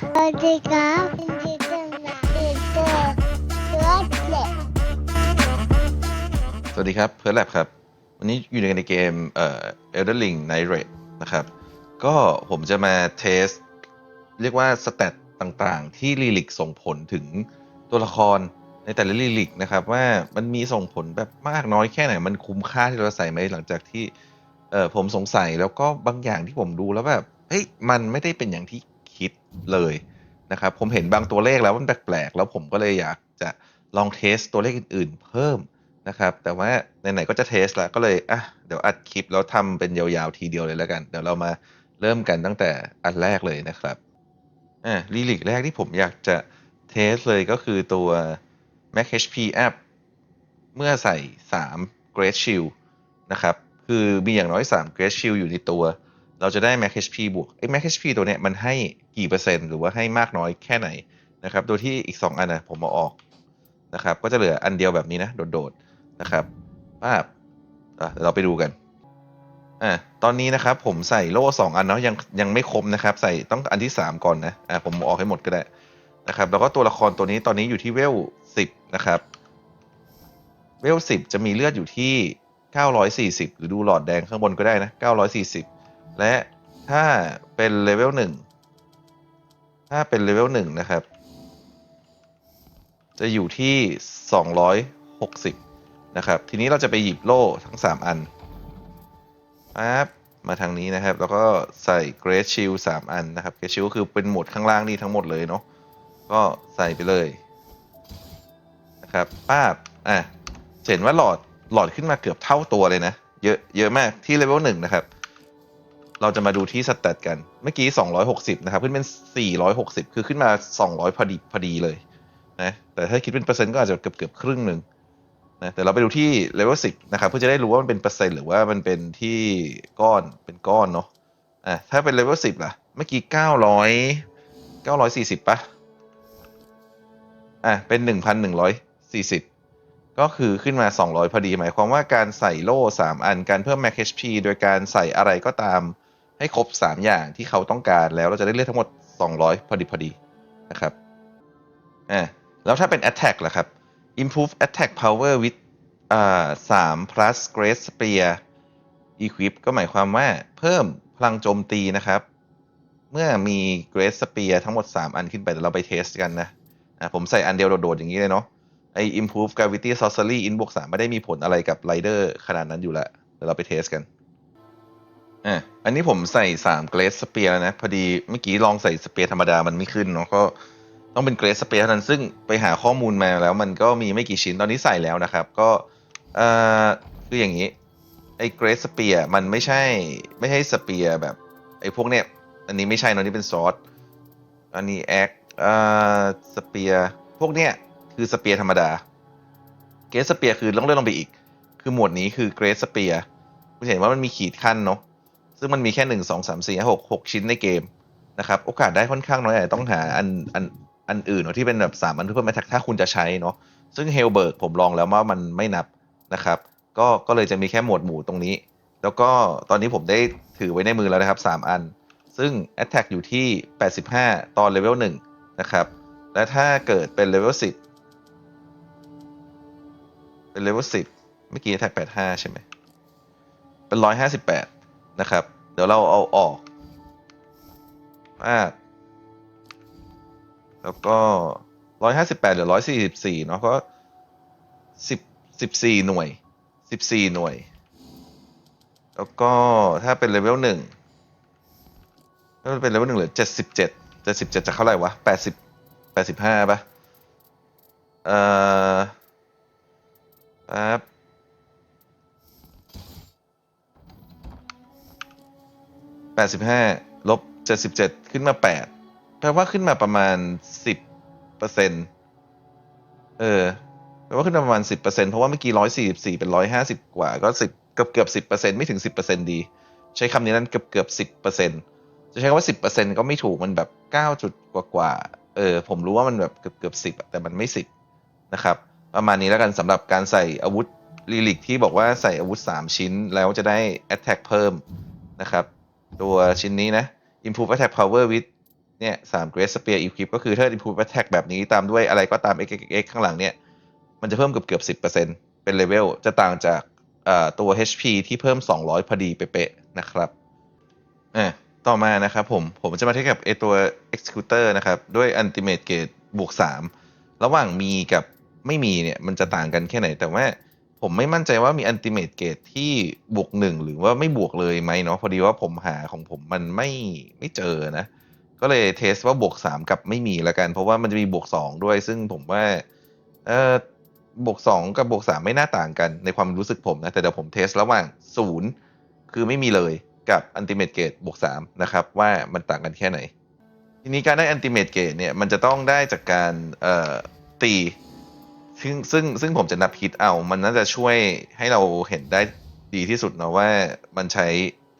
สวัสดีครับยินดีต้อนรับสู่ตัวตัวเล็กสวัสดีครับเพิร์ลแลบครับ วันนี้อยู่ในเกมเอ่อ Elden Ring Night Raid นะครับ ก็ผมจะมาเทส เรียกว่าสเตตต่างๆ ที่ลีลิกส่งผลถึงตัวละครในแต่ละลีลิกนะครับ ว่ามันมีส่งผลแบบมากน้อยแค่ไหน มันคุ้มค่าที่เราใส่ไหมหลังจากที่เออผมสงสัยแล้วก็บางอย่างที่ผมดูแล้วแบบเฮ้ยมันไม่ได้เป็นอย่างที่ คิดเลยนะครับผมเห็นบางตัวเลขแล้วมันแปลกๆแล้วผมก็เลยอยากจะลองเทสตัวเลขอื่นๆ เพิ่มนะครับ แต่ว่าไหนๆก็จะเทสแล้วก็เลยอะเดี๋ยวอัดคลิปแล้วทำเป็นยาวๆทีเดียวเลยแล้วกัน เดี๋ยวเรามาเริ่มกันตั้งแต่อันแรกเลยนะครับอะลีลิกแรกที่ผมอยากจะเทสเลยก็คือตัว Mac HP App เมื่อใส่ 3 Great Shield นะครับ คือมีอย่างน้อย 3 Great Shield อยู่ในตัว เราจะได้ Mac HP บวกไอ้ Mac HP ตัวเนี้ยมันให้กี่เปอร์เซ็นต์หรือว่าให้มากน้อยแค่ไหนนะครับ โดยที่อีก 2 อันนะผมเอาออกนะครับ ก็จะเหลืออันเดียวแบบนี้นะ โดดๆนะครับภาพอะเดี๋ยวเราไปดูกันอะตอนนี้นะครับผมใส่โล่สองอันเนาะยังยังไม่ครบนะครับ ใส่ต้องอันที่สามก่อนนะอะผมออกให้หมดก็ได้นะครับ แล้วก็ตัวละครตัวนี้ตอนนี้อยู่ที่เวลสิบนะครับ เวลสิบจะมีเลือดอยู่ที่ 940 หรือดูหลอดแดงข้างบนก็ได้นะ 940 และถ้าเป็นเลเวลหนึ่งถ้าเป็นเลเวลหนึ่งนะครับ จะอยู่ที่ 260 นะครับ ทีนี้เราจะไปหยิบโล่ทั้ง 3 อันปั๊บมาทางนี้นะครับ แล้วก็ใส่ Great Shield 3อันนะครับ Great Shield ก็คือเป็นหมดข้างล่างนี่ทั้งหมดเลยเนาะก็ใส่ไปเลยนะครับป้าบอะจะเห็นว่าหลอดหลอดขึ้นมาเกือบเท่าตัวเลยนะ เยอะเยอะมากที่เลเวลหนึ่งนะครับ เราจะมาดูที่สแตทกัน เมื่อกี้ 260 นะครับ ขึ้นเป็น 460 คือขึ้นมา 200 พอดีพอดีเลยนะ แต่ถ้าคิดเป็นเปอร์เซ็นต์ก็อาจจะเกือบเกือบครึ่งหนึ่งนะ แต่เราไปดูที่เลเวลสินะครับ เพื่อจะได้รู้ว่ามันเป็นเปอร์เซ็นต์หรือว่ามันเป็นที่ก้อน เป็นก้อนเนาะ อะ ถ้าเป็นเลเวลสิบล่ะ เมื่อกี้เก้าร้อยเก้าร้อยสี่สิบปะอะ เป็นหนึ่งพันหนึ่งร้อยสี่สิบก็คือขึ้นมา 200 พอดี หมายความว่าการใส่โล่ 3 อัน การเพิ่ม Max HP โดยการใส่อะไรก็ตาม ให้ครบ 3 อย่างที่เขาต้องการแล้วเราจะได้เลือดทั้งหมด 200 พอดีพอดีนะครับอ่าแล้วถ้าเป็น attack ล่ะครับ improve attack power with อ่า3 plus great spear equip ก็หมายความว่าเพิ่มพลังโจมตีนะครับ เมื่อมี great spear ทั้งหมด 3 อันขึ้นไปเดี๋ยวเราไปเทสกันนะอ่าผมใส่อันเดียวโดดๆอย่างนี้เลยเนาะไอ improve gravity sorcery in บวก3ไม่ได้มีผลอะไรกับ rider ขนาดนั้นอยู่ล้วเดี๋ยวเราไปเทสกัน อะอันนี้ผมใส่3 Great Spear แล้วนะ พอดีเมื่อกี้ลองใส่สเปียร์ธรรมดามันไม่ขึ้นเนาะก็ต้องเป็น Great Spear เท่านั้นซึ่งไปหาข้อมูลมาแล้วมันก็มีไม่กี่ชิ้นตอนนี้ใส่แล้วนะครับ ก็เอ่อคืออย่างนี้ไอ้ Great Spear มันไม่ใช่ไม่ใช่สเปียร์แบบไอ้พวกเนี้ยอันนี้ไม่ใช่เนอะนี่เป็นซอสอันนี้แอคเอ่อสเปียร์พวกเนี้ยคือสเปียร์ธรรมดาเกรสสเปียร์คือต้องเลื่อนลงไปอีก คือหมวดนี้คือเกรสสเปียร์คุณเห็นว่ามันมีขีดขั้นเนาะ ซึ่งมันมีแค่หนึ่งสองสามสี่หกหกชิ้นในเกมนะครับ โอกาสได้ค่อนข้างน้อยอาจจะต้องหาอันอันอันอื่นเนอะที่เป็นแบบสามอันเพื่อมาถ้าคุณจะใช้เนาะซึ่งเฮลเบิร์กผมลองแล้วว่ามันไม่นับนะครับ ก็ก็เลยจะมีแค่หมวดหมู่ตรงนี้ แล้วก็ตอนนี้ผมได้ถือไว้ในมือแล้วนะครับ 3 อัน ซึ่ง Attack อยู่ที่ 85 ตอนเลเวล1นะครับ และถ้าเกิดเป็นเลเวล10 เป็นเลเวล10 เมื่อกี้ Attack 85 ใช่ไหมเป็น 158 นะครับ เดี๋ยวเราเอาออกมากแล้วก็158เหรือ144เนาะก็10 14หน่วย14หน่วย แล้วก็ถ้าเป็นเลเวลหนึ่งถ้าเป็นเลเวลหนึ่งเหลือเจ็ดสิบเจ็ดเจ็ดสิบเจ็ดจะเท่าไหร่วะแปดสิบแปดสิบห้าปะเอ่อแป๊บ แปดสิบห้าลบเจ็ดสิบเจ็ดขึ้นมาแปดแปลว่าขึ้นมาประมาณสิบเปอร์เซ็นต์เออแปลว่าขึ้นมาประมาณสิบเปอร์เซ็นเพราะว่าเมื่อกี้ร้อยสี่สิบสี่เป็นร้อยห้าสิบกว่า ก็สิบเกือบเกือบสิบเปอร์เซ็นไม่ถึงสิบเปอร์เซ็นดี ใช้คำนี้นั้นเกือบเกือบสิบเปอร์เซ็นจะใช้คำว่าสิบเปอร์เซ็นก็ไม่ถูกมันแบบเก้าจุดกว่ากว่าเออผมรู้ว่ามันแบบเกือบเกือบสิบแต่มันไม่สิบนะครับประมาณนี้แล้วกันสำหรับการใส่อาวุธลีลิกที่บอกว่าใส่อาวุธ 3 ชิ้นแล้วจะได้ attack เพิ่มนะครับ ตัวชิ้นนี้นะ improve attack power with เนี่ยสามเกรสสเปียร์อีควิปก็คือถ้า improve attack แบบนี้ตามด้วยอะไรก็ตาม x x x ข้างหลังเนี่ย มันจะเพิ่มเกือบเกือบสิบเปอร์เซ็นเป็นเลเวล จะต่างจากเอ่อตัว HP ที่เพิ่ม 200 พอดีเป๊ะๆนะครับอะต่อมานะครับผม ผมจะมาเทียบกับไอตัว Executor นะครับ ด้วย Ultimate Gate บวก 3 ระหว่างมีกับไม่มีเนี่ย มันจะต่างกันแค่ไหน แต่ว่า ผมไม่มั่นใจว่ามี Ultimate Gate ที่บวก1หรือว่าไม่บวกเลยไหมเนาะพอดีว่าผมหาของผมมันไม่ไม่เจอนะ ก็เลยเทสว่าบวก3กับไม่มีละกัน เพราะว่ามันจะมีบวก2ด้วย ซึ่งผมว่าเออบวกสองกับบวกสามไม่น่าต่างกันในความรู้สึกผมนะ แต่เดี๋ยวผมเทสระหว่างศูนย์คือไม่มีเลยกับอันติเม e เกตบวกสามนะครับว่ามันต่างกันแค่ไหน ทีนี้การได้อันติเม e เกตเนี่ยมันจะต้องได้จากการเอ่อตี ซึ่งซึ่งซึ่งผมจะนับฮิตเอา มันน่าจะช่วยให้เราเห็นได้ดีที่สุดเนาะว่ามันใช้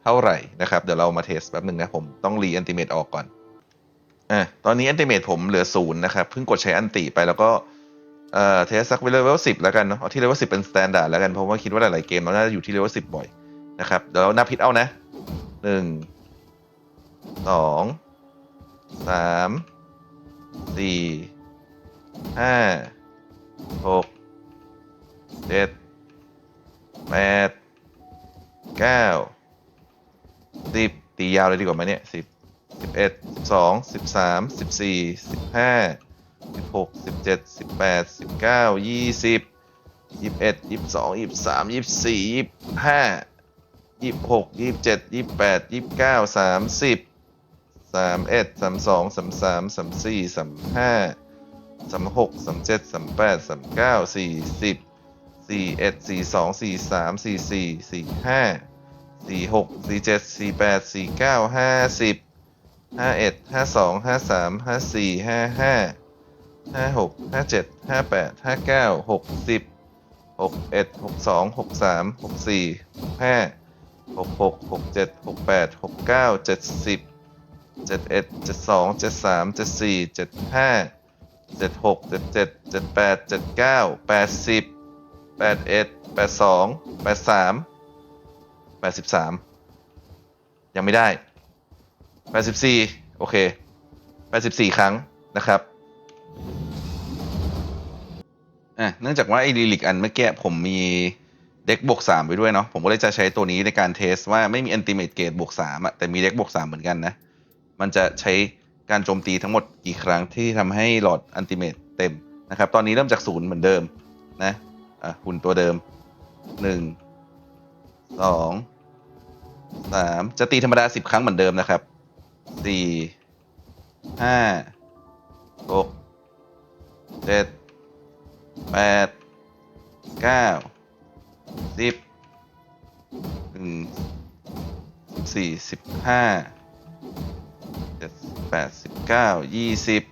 เท่าไหร่นะครับ เดี๋ยวเรามาเทสแป๊บหนึ่งนะผมต้องรีแอนติเม e ออกก่อนอะตอนนี้แอนติเม e ผมเหลือศูนย์นะครับ เพิ่งกดใช้อันติไปแล้วก็เอ่อเทสสักเลเวลสิบแล้วกันเนาะเอาที่เลเวลสิบเป็นสแตนดาร์ดแล้วกันเพราะว่าคิดว่าหลายๆเกมเราน่าจะอยู่ที่เลเวลสิบบ่อยนะครับเดี๋ยวเรานับพิษเอานะหนึ่งสองสามสี่ห้า หกเจ็ดแปดเก้าสิบตียาวเลยดีกว่าไหมเนี่ยสิบสิบเอ็ดสิบสองสิบสามสิบสี่สิบห้าสิบหกสิบเจ็ดสิบแปดสิบเก้ายี่สิบยี่สิบเอ็ดยี่สิบสองยี่สิบสามยี่สิบสี่ยี่สิบห้ายี่สิบหกยี่สิบเจ็ดยี่สิบแปดยี่สิบเก้าสามสิบสามเอ็ดสามสองสามสามสามสี่สามห้า สามหกสามเจ็ดสามแปดสามเก้าสี่สิบสี่เอ็ดสี่สองสี่สามสี่สี่สี่ห้าสี่หกสี่เจ็ดสี่แปดสี่เก้าห้าสิบห้าเอ็ดห้าสองห้าสามห้าสี่ห้าห้าห้าหกห้าเจ็ดห้าแปดห้าเก้าหกสิบหกเอ็ดหกสองหกสามหกสี่หกห้าหกหกหกเจ็ดหกแปดหกเก้าเจ็ดสิบเจ็ดเอ็ดเจ็ดสองเจ็ดสามเจ็ดสี่เจ็ดห้า เจ็ดหกเจ็ดเจ็ดเจ็ดแปดเจ็ดเก้าแปดสิบแปดเอ็ดแปดสองแปดสามแปดสิบสามยังไม่ได้แปดสิบสี่โอเคแปดสิบสี่ครั้งนะครับอะเนื่องจากว่าไอ้ลีลิกอันเมื่อกี้ผมมีเด็กบวกสามไปด้วยเนาะผมก็เลยจะใช้ตัวนี้ในการเทสว่าไม่มีอันติเม e เกตบวกสามอะแต่มีเด็กบวกสามเหมือนกันนะ มันจะใช้ การโจมตีทั้งหมดกี่ครั้งที่ทำให้หลอดอันติเม e เต็มนะครับ ตอนนี้เริ่มจากศูนย์เหมือนเดิมนะอะหุ่นตัวเดิมหนึ่งสองสามจะตีธรรมดาสิบครั้งเหมือนเดิมนะครับสี่ห้าหกเจ็ดแปดเก้าสิบหนึ่งสี่สิบห้า แปดสิบเก้ายี่สิบ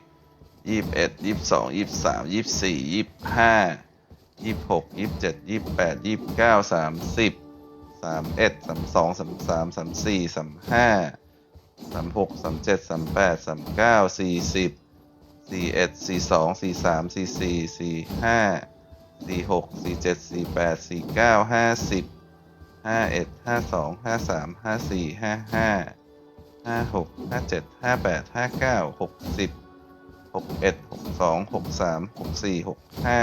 ยี่สิบเอ็ดยี่สิบสองยี่สิบสามยี่สิบสี่ยี่สิบห้ายี่สิบหกยี่สิบเจ็ดยี่สิบแปดยี่สิบเก้าสามสิบสามเอ็ดสามสองสามสามสามสี่สามห้าสามหกสามเจ็ดสามแปดสามเก้าสี่สิบสี่เอ็ดสี่สองสี่สามสี่สี่สี่ห้าสี่หกสี่เจ็ดสี่แปดสี่เก้าห้าสิบห้าเอ็ดห้าสองห้าสามห้าสี่ห้าห้า ห้าหกห้าเจ็ดห้าแปดห้าเก้าหกสิบหกเอ็ดหกสองหกสามหกสี่หกห้า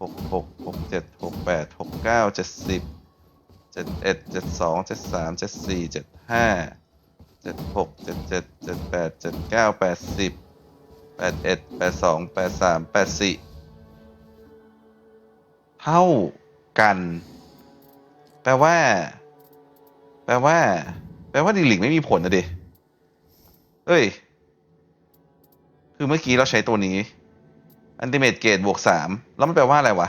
หกหกหกเจ็ดหกแปดหกเก้าเจ็ดสิบเจ็ดเอ็ดเจ็ดสองเจ็ดสามเจ็ดสี่เจ็ดห้าเจ็ดหกเจ็ดเจ็ดเจ็ดแปดเจ็ดเก้าแปดสิบแปดเอ็ดแปดสองแปดสามแปดสี่เท่ากัน แปลว่า แปลว่า แปลว่าดีลิกไม่มีผลนะดิเอ้ย คือเมื่อกี้เราใช้ตัวนี้ อันติเม e เกตบวกสามแล้วมันแปลว่าอะไรวะ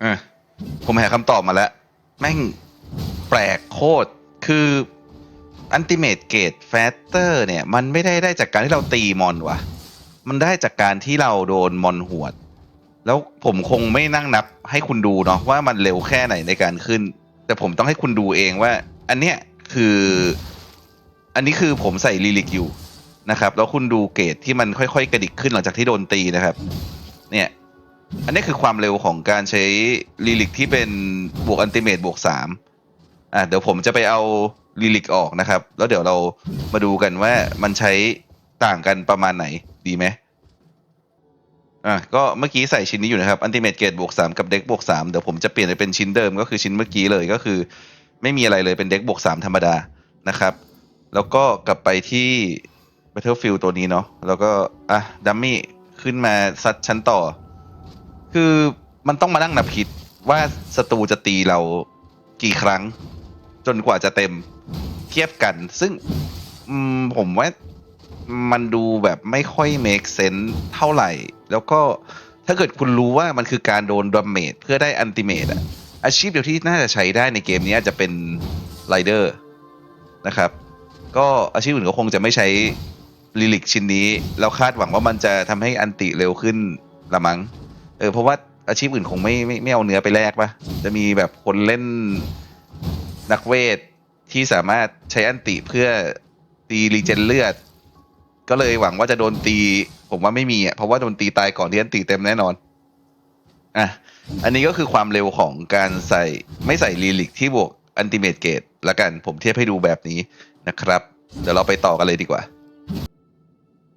เออผมหาคำตอบมาแล้ว แม่งแปลกโคตร คืออันติเม e เกตแฟตเตอร์เนี่ย มันไม่ได้ได้จากการที่เราตีมอนวะมันได้จากการที่เราโดนมอนหวด แล้วผมคงไม่นั่งนับให้คุณดูเนาะว่ามันเร็วแค่ไหนในการขึ้น แต่ผมต้องให้คุณดูเองว่า อันเนี้ย คือ อันนี้คือผมใส่ลีลิกอยู่นะครับ แล้วคุณดูเกรดที่มันค่อยๆ กระดิกขึ้นหลังจากที่โดนตีนะครับ เนี่ย อันนี้คือความเร็วของการใช้ลีลิกที่เป็นบวกอันติเมตบวกสามอะเดี๋ยวผมจะไปเอาลีลิกออกนะครับ แล้วเดี๋ยวเรามาดูกันว่ามันใช้ต่างกันประมาณไหนดีไหมอะก็เมื่อกี้ใส่ชิ้นนี้อยู่นะครับอันติเมตเกตบวกสามกับเด็กบวกสามเดี๋ยวผมจะเปลี่ยนไปเป็นชิ้นเดิมก็คือชิ้นเมื่อกี้เลยก็คือ ไม่มีอะไรเลยเป็นเด็กบวกสามธรรมดานะครับ แล้วก็กลับไปที่ Battlefield ตัวนี้เนาะแล้วก็อะดัมมี่ขึ้นมาซัดชั้นต่อ คือมันต้องมานั่งนับคิดว่าศัตรูจะตีเรากี่ครั้ง จนกว่าจะเต็มเทียบกัน ซึ่งผมว่ามันดูแบบไม่ค่อย make sense เท่าไหร่ แล้วก็ถ้าเกิดคุณรู้ว่ามันคือการโดนดาเมจเพื่อได้อันติเมตอะ อาชีพเดียวที่น่าจะใช้ได้ในเกมนี้อาจจะเป็นไรเดอร์นะครับ ก็อาชีพอื่นก็คงจะไม่ใช้ลิลิกชิ้นนี้แล้วคาดหวังว่ามันจะทำให้อันติเร็วขึ้นละมั้งเออเพราะว่าอาชีพอื่นคงไม่ไม่ไม่เอาเนื้อไปแลกปะจะมีแบบคนเล่นนักเวทที่สามารถใช้อันติเพื่อตีรีเจนเลือด ก็เลยหวังว่าจะโดนตี ผมว่าไม่มีอะเพราะว่าโดนตีตายก่อนที่อันติเต็มแน่นอน อะอันนี้ก็คือความเร็วของการใส่ไม่ใส่ลีลิกที่บวกอันติเมตเกตละกันผมเทียบให้ดูแบบนี้นะครับ เดี๋ยวเราไปต่อกันเลยดีกว่า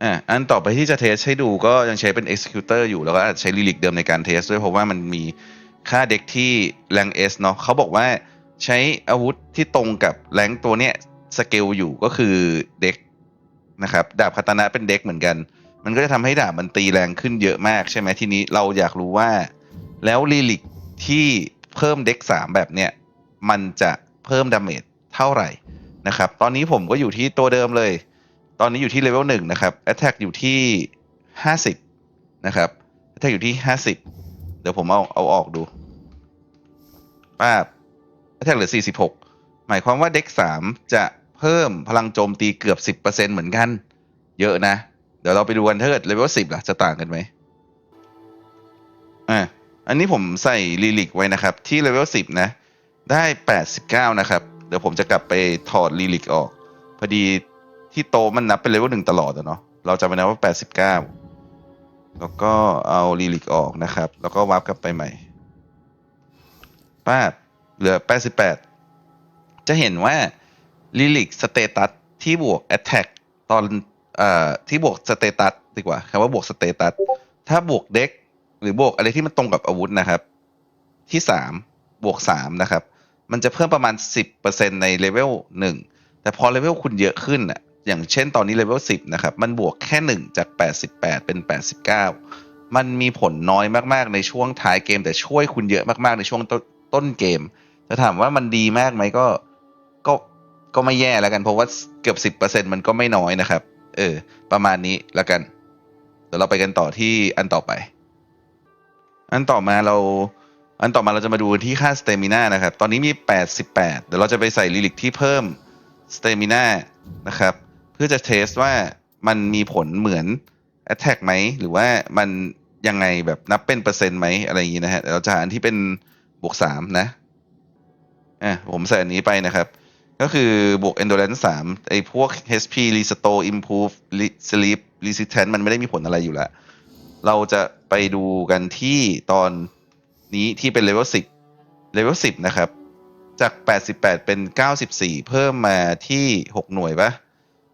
อะอันต่อไปที่จะเทสให้ดูก็ยังใช้เป็น executor อยู่แล้วก็ใช้ลิลิกเดิมในการเทสด้วยเพราะว่ามันมีค่าเด็กที่แรง S เนาะเขาบอกว่าใช้อาวุธที่ตรงกับแรงตัวเนี้ยสเกลอยู่ก็คือเด็กนะครับดาบคาตานะเป็นเด็กเหมือนกัน มันก็จะทำให้ดาบมันตีแรงขึ้นเยอะมากใช่ไหมทีนี้เราอยากรู้ว่า แล้วลิลิกที่เพิ่มเด็กสามแบบเนี้ยมันจะเพิ่มดาเมจเท่าไหร่นะครับ ตอนนี้ผมก็อยู่ที่ตัวเดิมเลย ตอนนี้อยู่ที่เลเวลหนึ่งนะครับ Attack อยู่ที่ห้าสิบนะครับ Attack อยู่ที่ห้าสิบเดี๋ยวผมเอาเอาออกดูป้าบ Attack เหลือสี่สิบหกหมายความว่าเด็กสามจะเพิ่มพลังโจมตีเกือบสิบเปอร์เซ็นเหมือนกัน เยอะนะ เดี๋ยวเราไปดูกันถ้าเกิดเลเวลสิบล่ะจะต่างกันไหมอะ อันนี้ผมใส่ลิลิกไว้นะครับ ที่เลเวลสิบนะ ได้แปดสิบเก้านะครับ เดี๋ยวผมจะกลับไปถอดลิลิกออก พอดีที่โตมันนับเป็นเลเวลหนึ่งตลอดอะเนาะเราจะไปนับว่าแปดสิบเก้าแล้วก็เอาลิลิกออกนะครับ แล้วก็วาร์ปกลับไปใหม่ป้าบเหลือแปดสิบแปดจะเห็นว่าลิลิกสเตตัสที่บวก Attack ตอนเอ่อที่บวกสเตตัสดีกว่าคำว่าบวกสเตตัสถ้าบวกเด็ก หรือบวกอะไรที่มันตรงกับอาวุธนะครับ ที่สามบวกสามนะครับ มันจะเพิ่มประมาณสิบเปอร์เซ็นในเลเวลหนึ่งแต่พอเลเวลคุณเยอะขึ้นอะอย่างเช่นตอนนี้เลเวลสิบนะครับ มันบวกแค่หนึ่งจากแปดสิบแปดเป็นแปดสิบเก้ามันมีผลน้อยมากๆในช่วงท้ายเกม แต่ช่วยคุณเยอะมากๆในช่วงต้นต้นเกมจะถามว่ามันดีมากไหมก็ก็ก็ไม่แย่แล้วกัน เพราะว่าเกือบสิบเปอร์เซ็นมันก็ไม่น้อยนะครับ เออ ประมาณนี้แล้วกัน เดี๋ยวเราไปกันต่อที่อันต่อไป อันต่อมาเรา อันต่อมาเราจะมาดูที่ค่าสเตมินานะครับ ตอนนี้มี 88 เดี๋ยวเราจะไปใส่ลิลิกที่เพิ่มสเตมินานะครับ เพื่อจะเทสว่ามันมีผลเหมือน Attack ไหม หรือว่ามันยังไงแบบนับเป็นเปอร์เซ็นต์ไหมอะไรอย่างนี้นะฮะ เดี๋ยวเราจะหาอันที่เป็นบวก 3 นะ อะผมใส่อันนี้ไปนะครับ ก็คือบวก endurance 3 ไอ้พวก HP restore improve sleep resistance มันไม่ได้มีผลอะไรอยู่แล้ว เราจะ ไปดูกันที่ตอนนี้ที่เป็นเลเวล10เลเวล10นะครับ จาก 88 เป็น 94 เพิ่มมาที่ 6 หน่วยปะ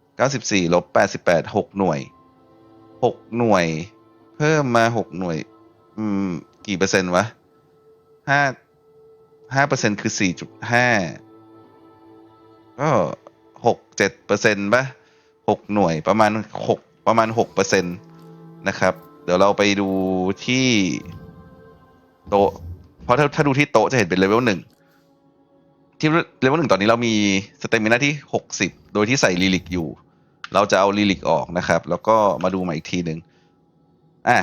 94ลบ88 6 หน่วย 6 หน่วย เพิ่มมา 6 หน่วย อืม กี่เปอร์เซ็นต์วะ 5 5เปอร์เซ็นต์คือ 4.5 ก็หกเจ็ดเปอร์เซ็นต์ปะหกหน่วยประมาณหกประมาณหกเปอร์เซ็นต์นะครับ ดี๋ยวเราไปดูที่โต๊ะ เพราะถ้าถ้าดูที่โต๊ะจะเห็นเป็นเลเวลหนึ่ง ที่เลเวลหนึ่งตอนนี้เรามีสเตมินาที่หกสิบโดยที่ใส่ลิลิกอยู่ เราจะเอาลิลิกออกนะครับ แล้วก็มาดูใหม่อีกทีหนึ่งอะ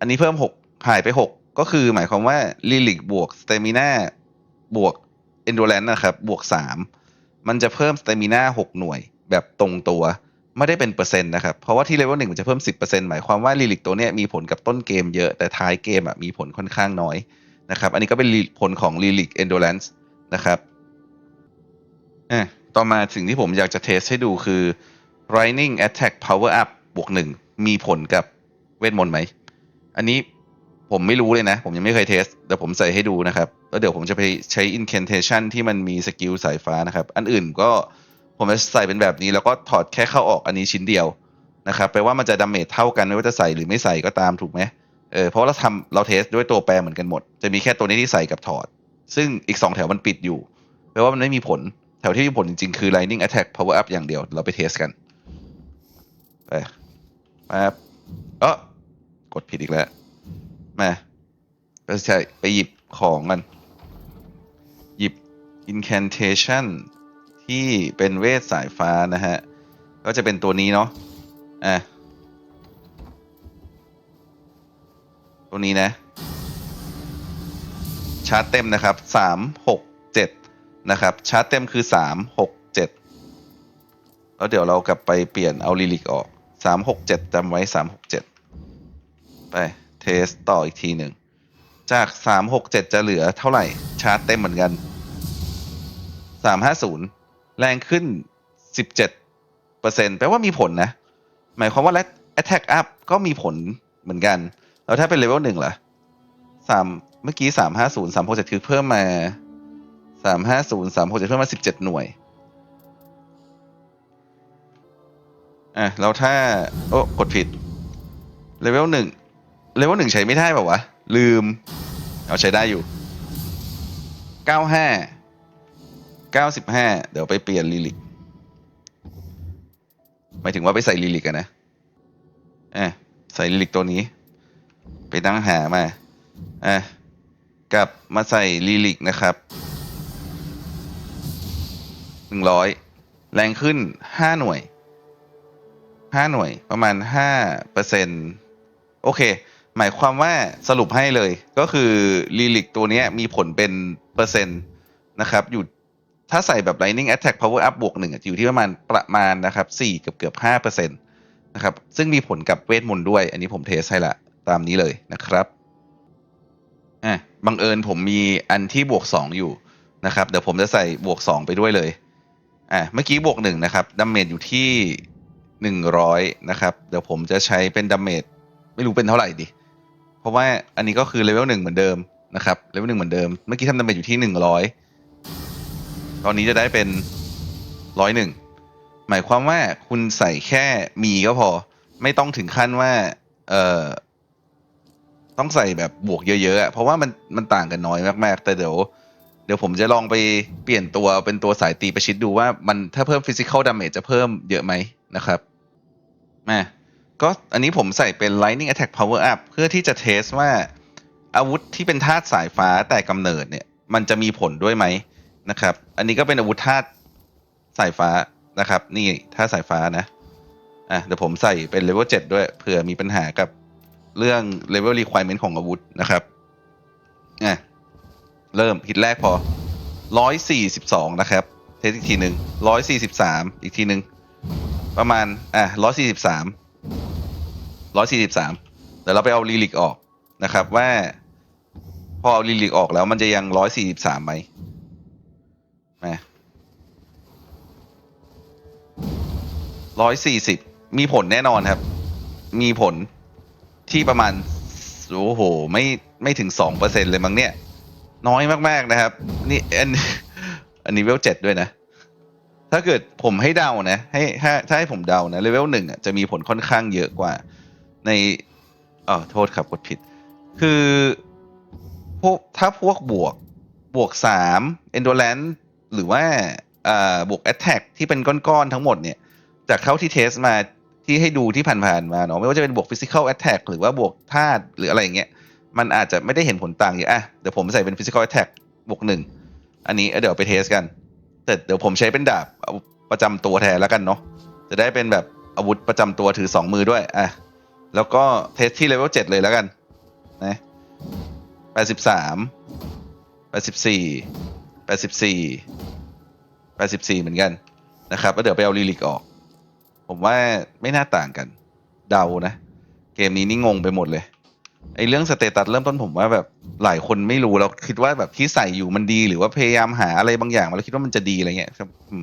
อันนี้เพิ่มหกหายไปหกก็คือหมายความว่าลิลิกบวกสเตมินาบวกเอนโดแลนนะครับ บวกสามมันจะเพิ่มสเตมินาหกหน่วยแบบตรงตัว ไม่ได้เป็นเปอร์เซ็นต์นะครับ เพราะว่าที่เลเวลหนึ่งมันจะเพิ่มสิบเปอร์เซ็นต์หมายความว่าลิลิกตัวเนี้ยมีผลกับต้นเกมเยอะแต่ท้ายเกมอะมีผลค่อนข้างน้อยนะครับ อันนี้ก็เป็นผลของลิลิกเอนโดแลนซ์นะครับอะต่อมาสิ่งที่ผมอยากจะเทสให้ดูคือ Lightning Attack Power Up บวกหนึ่งมีผลกับเวทมนต์ไหม อันนี้ผมไม่รู้เลยนะ ผมยังไม่เคยเทสเดี๋ยวผมใส่ให้ดูนะครับ แล้วเดี๋ยวผมจะไปใช้ incantation ที่มันมีสกิลสายฟ้านะครับ อันอื่นก็ ผมจะใส่เป็นแบบนี้แล้วก็ถอดแค่เข้าออกอันนี้ชิ้นเดียวนะครับแปลว่ามันจะดาเมจเท่ากันไม่ว่าจะใส่หรือไม่ใส่ก็ตามถูกไหมเออเพราะเราทำเราเทสด้วยตัวแปรเหมือนกันหมด จะมีแค่ตัวนี้ที่ใส่กับถอด ซึ่งอีกสองแถวมันปิดอยู่แปลว่ามันไม่มีผลแถวที่มีผลจริงๆ คือ Lightning Attack Power Up อย่างเดียว เราไปเทสกันไปปั๊บเออกดผิดอีกแล้วมาก็ใช่ไปหยิบของกัน หยิบ Incantation ที่เป็นเวทสายฟ้านะฮะ ก็จะเป็นตัวนี้เนาะอะตัวนี้นะ ชาร์จเต็มนะครับสามหกเจ็ดนะครับ ชาร์จเต็มคือสามหกเจ็ดแล้วเดี๋ยวเรากลับไปเปลี่ยนเอาลิลิกออกสามหกเจ็ดจำไว้สามหกเจ็ดไปเทสต่ออีกทีหนึ่ง จากสามหกเจ็ดจะเหลือเท่าไหร่ ชาร์จเต็มเหมือนกันสามห้าศูนย์ แรงขึ้นสิบเจ็ดเปอร์เซ็นแปลว่ามีผลนะ หมายความว่า attack up ก็มีผลเหมือนกัน แล้วถ้าเป็นเลเวลหนึ่งล่ะสามเมื่อกี้สามห้าศูนย์สามหกเจ็ดคือเพิ่มมาสามห้าศูนย์สามหกเจ็ดเพิ่มมาสิบเจ็ดหน่วย อะ แล้วถ้า โอ้ กดผิด เลเวลหนึ่งเลเวลหนึ่งใช้ไม่ได้ป่าวะ ลืม เอาใช้ได้อยู่เก้าห้า เก้าสิบห้าเดี๋ยวไปเปลี่ยนลิลิกหมายถึงว่าไปใส่ลิลิกอะนะอะใส่ลิลิกตัวนี้ ไปตั้งหามาอะกลับมาใส่ลิลิกนะครับหนึ่งร้อยแรงขึ้นห้าหน่วยห้าหน่วยประมาณห้าเปอร์เซ็นโอเค หมายความว่าสรุปให้เลยก็คือลิลิกตัวนี้มีผลเป็นเปอร์เซ็นต์นะครับ อยู่ ถ้าใส่แบบ Lightning Attack Power Up บวกหนึ่งอะจะอยู่ที่ประมาณประมาณนะครับสี่เกือบเกือบห้าเปอร์เซ็นต์นะครับซึ่งมีผลกับเวทมนต์ด้วย อันนี้ผมเทสให้ละตามนี้เลยนะครับอะบังเอิญผมมีอันที่บวกสองอยู่นะครับเดี๋ยวผมจะใส่บวกสองไปด้วยเลยอะเมื่อกี้บวกหนึ่งนะครับดัมเมจอยู่ที่หนึ่งร้อยนะครับเดี๋ยวผมจะใช้เป็นดัมเมจไม่รู้เป็นเท่าไหร่ดิเพราะว่าอันนี้ก็คือเลเวลหนึ่งเหมือนเดิมนะครับเลเวลหนึ่งเหมือนเดิมเมื่อกี้ทำดาเมจอยู่ที่หนึ่งร้อย ตอนนี้จะได้เป็นร้อยหนึ่งหมายความว่าคุณใส่แค่มีก็พอ ไม่ต้องถึงขั้นว่า เอ่อ ต้องใส่แบบบวกเยอะๆเพราะว่ามันมันต่างกันน้อยมากๆ แต่เดี๋ยว เดี๋ยวผมจะลองไปเปลี่ยนตัวเป็นตัวสายตีประชิดดูว่ามันถ้าเพิ่มฟิสิก a l ดาเมจจะเพิ่มเยอะไหมนะครับมาก็อันนี้ผมใส่เป็น Lightning Attack Power Up เพื่อที่จะเทสว่าอาวุธที่เป็นธาตุสายฟ้าแต่กำเนิดเนี่ย มันจะมีผลด้วยไหม นะครับ อันนี้ก็เป็นอาวุธธาตุสายฟ้านะครับ นี่ธาตุสายฟ้านะอะเดี๋ยวผมใส่เป็นเลเวล7ด้วยเผื่อมีปัญหากับเรื่อง level requirement ของอาวุธนะครับอะเริ่มฮิตแรกพอ142นะครับเทสอีกทีหนึ่ง143อีกทีหนึ่งประมาณอะ143 143เดี๋ยวเราไปเอาลีลิกออกนะครับว่า พอเอาลีลิกออกแล้วมันจะยัง143ไหม มา140มีผลแน่นอนครับ มีผลที่ประมาณโอ้โห ไม่ไม่ถึง2%เปอร์เซ็นเลยมั้งเนี่ย น้อยมากๆนะครับ นี่อันอันนี้เวลเจ็ดด้วยนะ ถ้าเกิดผมให้เดานะ ให้ถ้าถ้าให้ผมเดานะเลเวลหนึ่งอะจะมีผลค่อนข้างเยอะกว่า ในอ๋อโทษครับกดผิด คือพวกถ้าพวกบวกบวกสาม endurance หรือว่าบวก attack ที่เป็นก้อนๆทั้งหมดเนี่ย จากเท่าที่เทสมาที่ให้ดูที่ผ่านๆมาเนาะไม่ว่าจะเป็นบวก physical attack หรือว่าบวกธาตุหรืออะไรอย่างเงี้ยมันอาจจะไม่ได้เห็นผลต่างเยอะอะเดี๋ยวผมใส่เป็น physical attack บวกหนึ่งอันนี้เดี๋ยวไปเทสกันแต่เดี๋ยวผมใช้เป็นดาบประจำตัวแทนแล้วกันเนาะจะได้เป็นแบบอาวุธประจำตัวถือสองมือด้วยอะแล้วก็เทสที่เลเวลเจ็ดเลยแล้วกันนะแปดสิบสามแปดสิบสี่แปดสิบสี่ แปดสิบสี่เหมือนกันนะครับแล้วเดี๋ยวไปเอาลีลิกออก ผมว่าไม่น่าต่างกัน เดานะ เกมนี้นี่งงไปหมดเลยไอ้เรื่องสเตตัสเริ่มต้นผมว่าแบบหลายคนไม่รู้แล้วคิดว่าแบบที่ใส่อยู่มันดีหรือว่าพยายามหาอะไรบางอย่างมาแล้วคิดว่ามันจะดีอะไรเงี้ย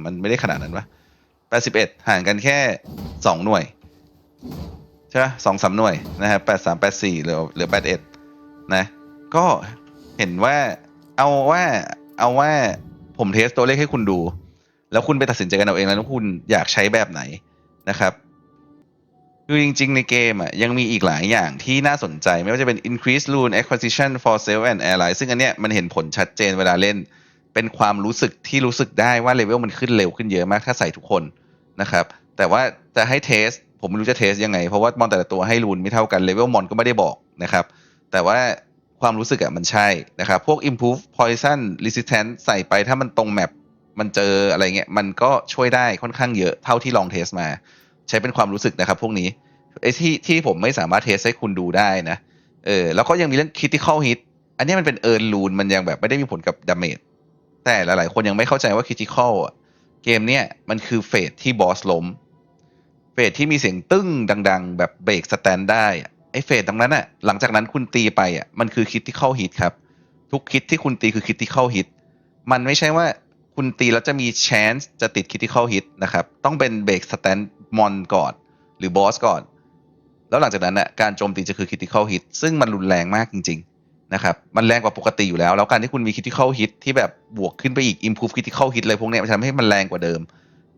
มันไม่ได้ขนาดนั้นวะแปดสิบเอ็ดห่างกันแค่สองหน่วยใช่ปะสองสามหน่วยนะครับแปดสามแปดสี่เหลือเหลือแปดเอ็ดนะ ก็เห็นว่าเอาว่าเอาว่า ผมเทสตัวเลขให้คุณดู แล้วคุณไปตัดสินใจกันเอาเองแล้วว่าคุณอยากใช้แบบไหนนะครับคือจริง ๆ ในเกมอะยังมีอีกหลายอย่างที่น่าสนใจไม่ว่าจะเป็น increase rune acquisition for self and ally ซึ่งอันเนี้ยมันเห็นผลชัดเจนเวลาเล่น เป็นความรู้สึกที่รู้สึกได้ว่าเลเวลมันขึ้นเร็วขึ้นเยอะมากถ้าใส่ทุกคนนะครับ แต่ว่าจะให้เทส ผมไม่รู้จะเทสยังไง เพราะว่ามอนแต่ละตัวให้รูนไม่เท่ากันเลเวลมอนก็ไม่ได้บอกนะครับ แต่ว่า ความรู้สึกอะมันใช่นะครับพวก improve poison resistance ใส่ไปถ้ามันตรงแมปมันเจออะไรเงี้ยมันก็ช่วยได้ค่อนข้างเยอะเท่าที่ลองเทสมา ใช้เป็นความรู้สึกนะครับ พวกนี้ไอ้ที่ที่ผมไม่สามารถเทสให้คุณดูได้นะเออแล้วก็ยังมีเรื่อง critical hit อันนี้มันเป็น earn rune มันยังแบบไม่ได้มีผลกับ damage แต่หลายๆ คนยังไม่เข้าใจว่า critical อะเกมเนี้ยมันคือเฟสที่บอสล้มเฟสที่มีเสียงตึ้งดัง ๆ แบบเบรกสแตนได้อะ ไอ้เฟสตรงนั้นอะหลังจากนั้นคุณตีไปอะมันคือ critical hit ครับ ทุกคิดที่คุณตีคือ critical hit มันไม่ใช่ว่าคุณตีแล้วจะมี chance จะติด critical hit นะครับ ต้องเป็นเบรกสแตนมอนก่อน หรือบอสก่อน แล้วหลังจากนั้นน่ะการโจมตีจะคือ critical hit ซึ่งมันรุนแรงมากจริง ๆ นะครับ มันแรงกว่าปกติอยู่แล้ว แล้วการที่คุณมี critical hit ที่แบบบวกขึ้นไปอีก improve critical hit อะไรพวกเนี้ยมันทำให้มันแรงกว่าเดิม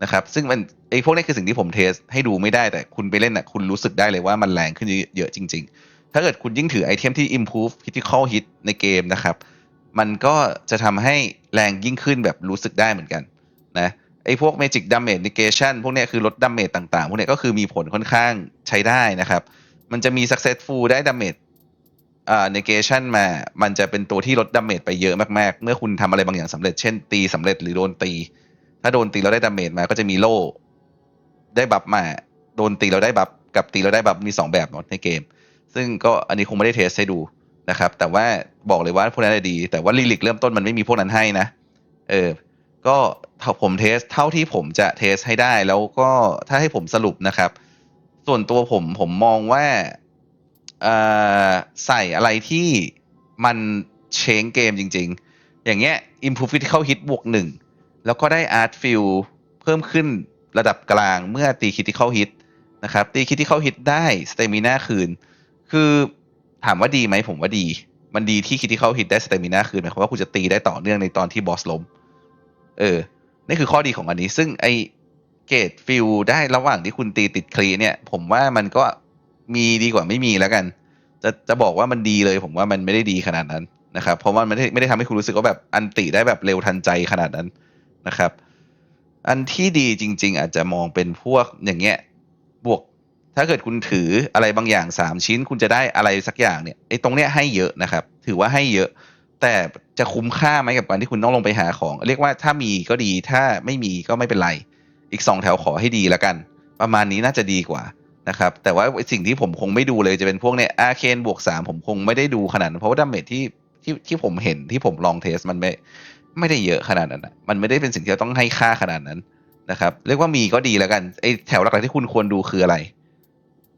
นะครับซึ่งมันไอ้พวกนี้คือสิ่งที่ผมเทสให้ดูไม่ได้แต่คุณไปเล่นน่ะคุณรู้สึกได้เลยว่ามันแรงขึ้นเยอะจริง ๆ ถ้าเกิดคุณยิ่งถือไอเทมที่ improve critical hit ในเกมนะครับ มันก็จะทำให้แรงยิ่งขึ้นแบบรู้สึกได้เหมือนกันนะไอ้พวก magic damage negation พวกนี้คือลด damage ต่างๆ พวกนี้ก็คือมีผลค่อนข้างใช้ได้นะครับ มันจะมี successful ได้ damage อ่า negation มา มันจะเป็นตัวที่ลด damage ไปเยอะมากๆ เมื่อคุณทำอะไรบางอย่างสำเร็จ เช่นตีสำเร็จหรือโดนตี ถ้าโดนตีแล้วได้ damage มาก็จะมีโล่ ได้บัฟมา โดนตีแล้วได้บัฟกับตีแล้วได้บัฟมีสองแบบเนาะในเกม ซึ่งก็อันนี้คงไม่ได้เทสให้ดูนะครับ แต่ว่าบอกเลยว่าพวกนั้นดี แต่ว่าลิลิกเริ่มต้นมันไม่มีพวกนั้นให้นะ เออ ก็ผมเทสเท่าที่ผมจะเทสให้ได้ แล้วก็ถ้าให้ผมสรุปนะครับ ส่วนตัวผมผมมองว่าใส่อะไรที่มันเชงเกมจริง ๆ อย่างเงี้ย improve critical hit บวกหนึ่ง แล้วก็ได้ art feel เพิ่มขึ้นระดับกลางเมื่อตี critical hit นะครับ ตี critical hit ได้ stamina คืน คือถามว่าดีไหมผมว่าดี มันดีที่ critical hit ได้ stamina คืนหมายความว่าคุณจะตีได้ต่อเนื่องในตอนที่บอสล้ม เออ นี่คือข้อดีของอันนี้ ซึ่งไอเกตฟิลได้ระหว่างที่คุณตีติดคลีเนี่ย ผมว่ามันก็มีดีกว่าไม่มีแล้วกัน จะจะบอกว่ามันดีเลย ผมว่ามันไม่ได้ดีขนาดนั้นนะครับ เพราะว่ามันไม่ได้ไม่ได้ทำให้คุณรู้สึกว่าแบบอันติได้แบบเร็วทันใจขนาดนั้น นะครับ อันที่ดีจริง ๆ อาจจะมองเป็นพวกอย่างเงี้ยบวกถ้าเกิดคุณถืออะไรบางอย่างสามชิ้น คุณจะได้อะไรสักอย่างเนี่ยไอ้ตรงเนี้ยให้เยอะนะครับ ถือว่าให้เยอะ แต่จะคุ้มค่าไหมกับการที่คุณต้องลงไปหาของ เรียกว่าถ้ามีก็ดีถ้าไม่มีก็ไม่เป็นไร อีกสองแถวขอให้ดีแล้วกัน ประมาณนี้น่าจะดีกว่านะครับ แต่ว่าสิ่งที่ผมคงไม่ดูเลยจะเป็นพวกเนี่ยอาเคนบวกสามผมคงไม่ได้ดูขนาดนั้นเพราะว่าดาเมจที่ที่ที่ผมเห็นที่ผมลองเทสมันไม่ ไม่ได้เยอะขนาดนั้นมันไม่ได้เป็นสิ่งที่เราต้องให้ค่าขนาดนั้นนะครับ เรียกว่ามีก็ดีแล้วกันไอแถวหลักๆที่คุณควรดูคืออะไร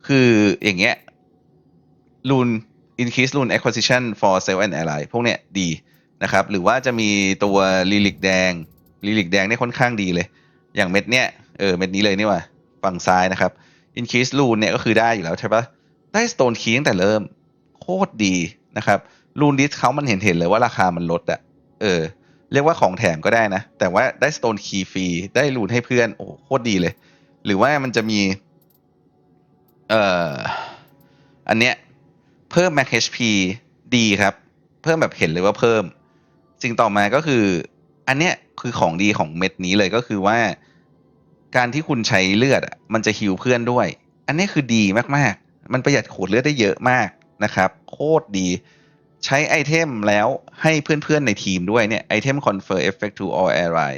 คืออย่างเงี้ย rune increase rune acquisition for sell and ally พวกเนี้ยดีนะครับ หรือว่าจะมีตัวลิลิกแดงลิลิกแดงเนี่ยค่อนข้างดีเลย อย่างเม็ดเนี้ยเออเม็ดนี้เลยนี่ว่าฝั่งซ้ายนะครับ increase rune เนี่ยก็คือได้อยู่แล้วใช่ปะได้ stone key ตั้งแต่เริ่มโคตรดีนะครับ rune disc เขามันเห็นเห็นเลยว่าราคามันลดอะเออ เรียกว่าของแถมก็ได้นะ แต่ว่าได้ stone key ฟรีได้รูนให้เพื่อน โอ้โหโคตรดีเลย หรือว่ามันจะมี เอ่อ อันเนี้ย เพิ่ม max HP ดีครับ เพิ่มแบบเห็นเลยว่าเพิ่มสิ่งต่อมาก็คือ อันเนี้ยคือของดีของเม็ดนี้เลยก็คือว่า การที่คุณใช้เลือดอะมันจะฮิวเพื่อนด้วย อันนี้คือดีมากๆ มันประหยัดขวดเลือดได้เยอะมากนะครับ โคตรดี ใช้ไอเทมแล้วให้เพื่อนๆในทีมด้วยเนี่ยไอเทม confer effect to all ally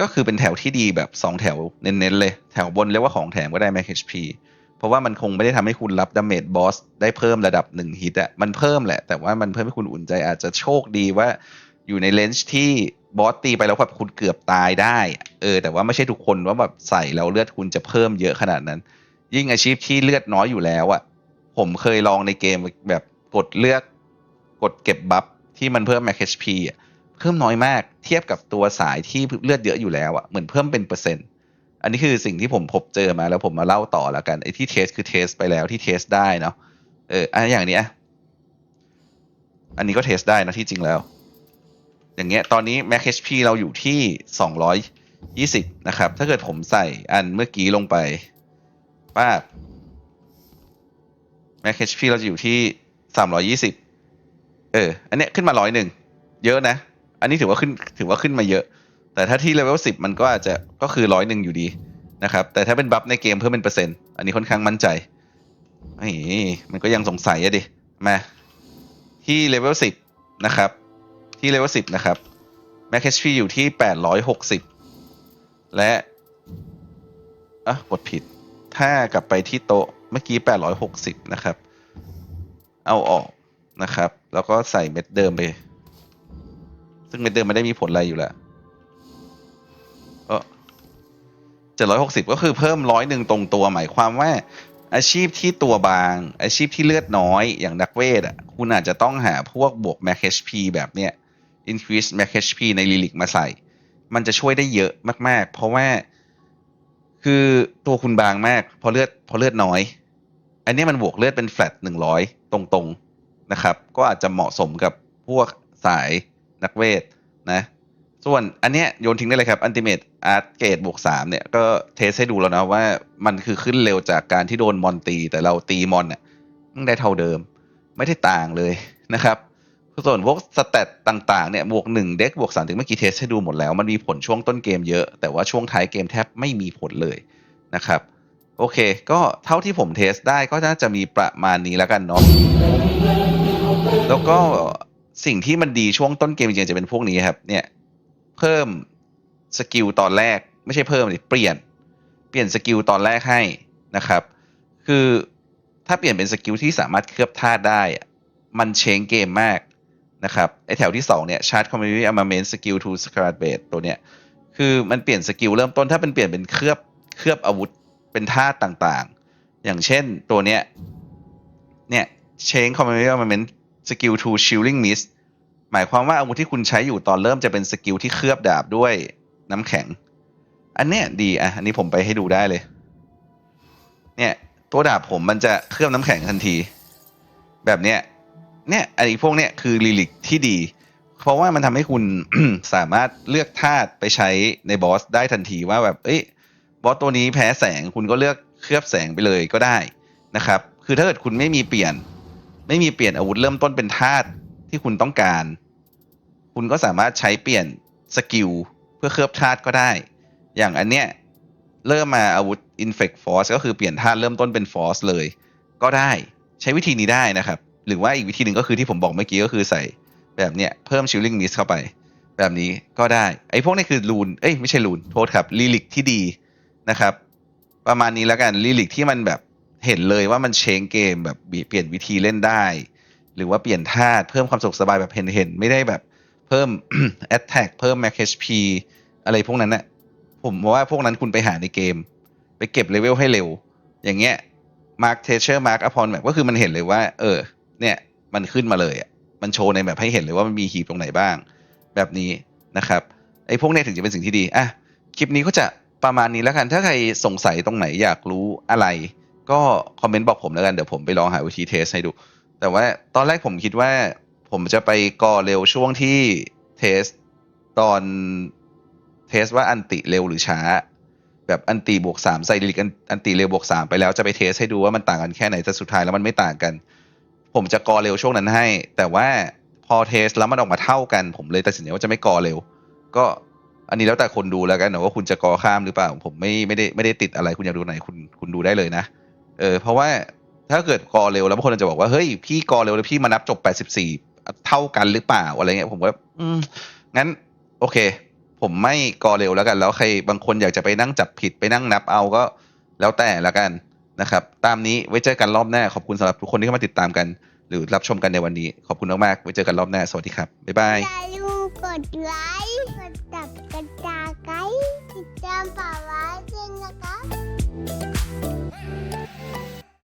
ก็คือเป็นแถวที่ดีแบบ 2 แถวเน้นๆเลย แถวบนเรียกว่าของแถมก็ได้ max HP เพราะว่ามันคงไม่ได้ทำให้คุณรับดาเมจบอสได้เพิ่มระดับหนึ่งฮิตอะมันเพิ่มแหละ แต่ว่ามันเพิ่มให้คุณอุ่นใจอาจจะโชคดีว่าอยู่ในเลนจ์ที่บอสตีไปแล้วแบบคุณเกือบตายได้ เออ แต่ว่าไม่ใช่ทุกคนว่าแบบใส่แล้วเลือดคุณจะเพิ่มเยอะขนาดนั้น ยิ่งอาชีพที่เลือดน้อยอยู่แล้วอะผมเคยลองในเกมแบบกดเลือก กดเก็บบัฟที่มันเพิ่ม max HP อะเพิ่มน้อยมากเทียบกับตัวสายที่เลือดเยอะอยู่แล้วอะเหมือนเพิ่มเป็นเปอร์เซ็นต์อันนี้คือสิ่งที่ผมพบเจอมาแล้วผมมาเล่าต่อแล้วกันไอ้ที่เทสคือเทสไปแล้วที่เทสได้เนาะเอออันอย่างเนี้ยอันนี้ก็เทสได้นะที่จริงแล้ว อย่างเงี้ยตอนนี้ max HP เราอยู่ที่สองร้อยยี่สิบนะครับ ถ้าเกิดผมใส่อันเมื่อกี้ลงไปป้าบ max HP เราจะอยู่ที่สามร้อยี่สิบ เออ อันเนี้ยขึ้นมาร้อยหนึ่งเยอะนะ อันนี้ถือว่าขึ้นถือว่าขึ้นมาเยอะ แต่ถ้าที่เลเวลสิบมันก็อาจจะก็คือร้อยหนึ่งอยู่ดีนะครับ แต่ถ้าเป็นบัฟในเกมเพิ่มเป็นเปอร์เซ็นต์ อันนี้ค่อนข้างมั่นใจไอ้มันก็ยังสงสัยอะดิ มาที่เลเวลสิบนะครับ ที่เลเวลสิบนะครับ max HP อยู่ที่แปดร้อยหกสิบและอะกดผิด ถ้ากลับไปที่โต๊ะเมื่อกี้แปดร้อยหกสิบนะครับ เอาออกนะครับ แล้วก็ใส่เม็ดเดิมไป ซึ่งเม็ดเดิมไม่ได้มีผลอะไรอยู่แล้วเออเจ็ดร้อยหกสิบก็คือเพิ่มร้อยหนึ่งตรงตัวหมายความว่า อาชีพที่ตัวบาง อาชีพที่เลือดน้อยอย่างนักเวทอะ คุณอาจจะต้องหาพวกบวก max HP แบบเนี้ย increase max HP ในลิลิกมาใส่ มันจะช่วยได้เยอะมาก ๆ เพราะว่าคือตัวคุณบางมากพราะเลือดพราะเลือดน้อย อันนี้มันบวกเลือดเป็นแฟลตหนึ่งร้อยตรงๆ นะครับ ก็อาจจะเหมาะสมกับพวกสายนักเวทนะ ส่วนอันเนี้ยโยนทิ้งได้เลยครับอันติเม e อาร์ตเกตบวกสามเนี่ยก็เทสให้ดูแล้วนะว่ามันคือขึ้นเร็วจากการที่โดนมอนตี แต่เราตีมอนเนี่ยมันได้เท่าเดิม ไม่ได้ต่างเลยนะครับส่วนพวกสเตตต่างๆเนี่ยบวกหนึ่งเด็กบวกสามถึงเมื่อกี้เทสให้ดูหมดแล้ว มันมีผลช่วงต้นเกมเยอะ แต่ว่าช่วงท้ายเกมแทบไม่มีผลเลยนะครับ โอเค ก็เท่าที่ผมเทสได้ก็น่าจะมีประมาณนี้แล้วกันเนาะ แล้วก็สิ่งที่มันดีช่วงต้นเกมจริงๆจะเป็นพวกนี้ครับ เนี่ย เพิ่มสกิลตอนแรก ไม่ใช่เพิ่มดิเปลี่ยน เปลี่ยนสกิลตอนแรกให้นะครับ คือถ้าเปลี่ยนเป็นสกิลที่สามารถเคลือบธาตุได้ มันเชงเกมมากนะครับไอแถวที่สองเนี่ยชาร์จคอมมิวิตี้อาร์เมนต์สกิลทูสคาร์เบตตัวเนี้ยคือมันเปลี่ยนสกิลเริ่มต้นถ้าเป็นเปลี่ยนเป็นเคลือบเคลือบอาวุธเป็นธาตุต่างๆ อย่างเช่นตัวเนี้ยเนี่ยเชงคอมมิวิตี้อาร์เมนต์ สกิลทูชิลลิงมิสหมายความว่าอาวุธที่คุณใช้อยู่ตอนเริ่มจะเป็นสกิลที่เคลือบดาบด้วยน้ำแข็ง อันเนี้ยดีอะ อันนี้ผมไปให้ดูได้เลย เนี่ยตัวดาบผมมันจะเคลือบน้ำแข็งทันที แบบเนี้ย เนี่ยอันนี้พวกเนี้ยคือลิลิกที่ดี เพราะว่ามันทำให้คุณสามารถเลือกธาตุไปใช้ในบอสได้ทันทีว่าแบบ เอ้ยบอสตัวนี้แพ้แสงคุณก็เลือกเคลือบแสงไปเลยก็ได้นะครับ คือถ้าเกิดคุณไม่มีเปลี่ยน ไม่มีเปลี่ยนอาวุธเริ่มต้นเป็นธาตุที่คุณต้องการ คุณก็สามารถใช้เปลี่ยนสกิลเพื่อเคลือบธาตุก็ได้ อย่างอันเนี้ยเริ่มมาอาวุธ infect force ก็คือเปลี่ยนธาตุเริ่มต้นเป็น force เลย ก็ได้ใช้วิธีนี้ได้นะครับ หรือว่าอีกวิธีหนึ่งก็คือที่ผมบอกเมื่อกี้ก็คือใส่แบบเนี้ยเพิ่ม shielding mist เข้าไป แบบนี้ก็ได้ ไอ้พวกนี้คือรูนเอ้ยไม่ใช่รูนโทษครับลิลิกที่ดีนะครับ ประมาณนี้แล้วกันลิลิกที่มันแบบ เห็นเลยว่ามันเชงเกมแบบเปลี่ยนวิธีเล่นได้ หรือว่าเปลี่ยนธาตุเพิ่มความสะดวกสบายแบบเห็นเห็นๆไม่ได้แบบเพิ่ม attack เพิ่ม max HP อะไรพวกนั้นน่ะผมว่าพวกนั้นคุณไปหาในเกม ไปเก็บเลเวลให้เร็ว อย่างเงี้ย Mark t e a c h e r Mark upon map ก็คือมันเห็นเลยว่า เออ เนี่ยมันขึ้นมาเลยอะมันโชว์ในแบบให้เห็นเลยว่ามันมีหีบตรงไหนบ้าง แบบนี้นะครับไอ้พวกเนี้ยถึงจะเป็นสิ่งที่ดีอะคลิปนี้ก็จะประมาณนี้แล้วกันถ้าใครสงสัยตรงไหนอยากรู้อะไร ก็คอมเมนต์บอกผมแล้วกันเดี๋ยวผมไปลองหาวิธีเทสให้ดู แต่ว่าตอนแรกผมคิดว่า ผมจะไปก่อเร็วช่วงที่เทสตอนเทสว่าอันติเร็วหรือช้า แบบอันติบวกสามไซดิลิกอันอันติเร็วบวกสามไปแล้วจะไปเทสให้ดูว่ามันต่างกันแค่ไหนแต่สุดท้ายแล้วมันไม่ต่างกัน ผมจะกอเร็วช่วงนั้นให้ แต่ว่าพอเทสแล้วมันออกมาเท่ากัน ผมเลยตัดสินใจว่าจะไม่กอเร็ว ก็อันนี้แล้วแต่คนดูแล้วกันนะว่าคุณจะกอข้ามหรือเปล่า ผมไม่ไม่ได้ไม่ได้ติดอะไรคุณอยากดูไหนคุณคุณดูได้เลยนะ เออเพราะว่าถ้าเกิดกอเร็วแล้วบางคนจะบอกว่าเฮ้ยพี่กอเร็วแล้วพี่มานับจบ 84 เท่ากันหรือเปล่าอะไรเงี้ยผมก็อืมงั้น โอเค ผมไม่กอเร็วแล้วกัน แล้วใครบางคนอยากจะไปนั่งจับผิดไปนั่งนับเอาก็ แล้วแต่ละกันนะครับ ตามนี้ไว้เจอกันรอบหน้าขอบคุณสำหรับทุกคนที่เข้ามาติดตามกัน หรือรับชมกันในวันนี้ ขอบคุณมากๆไว้เจอกันรอบหน้าสวัสดีครับบ๊ายบายอย่าลืมกดไลค์กดตับกระจายไกด์ติดตามป่าไว้ด้วยนะคะ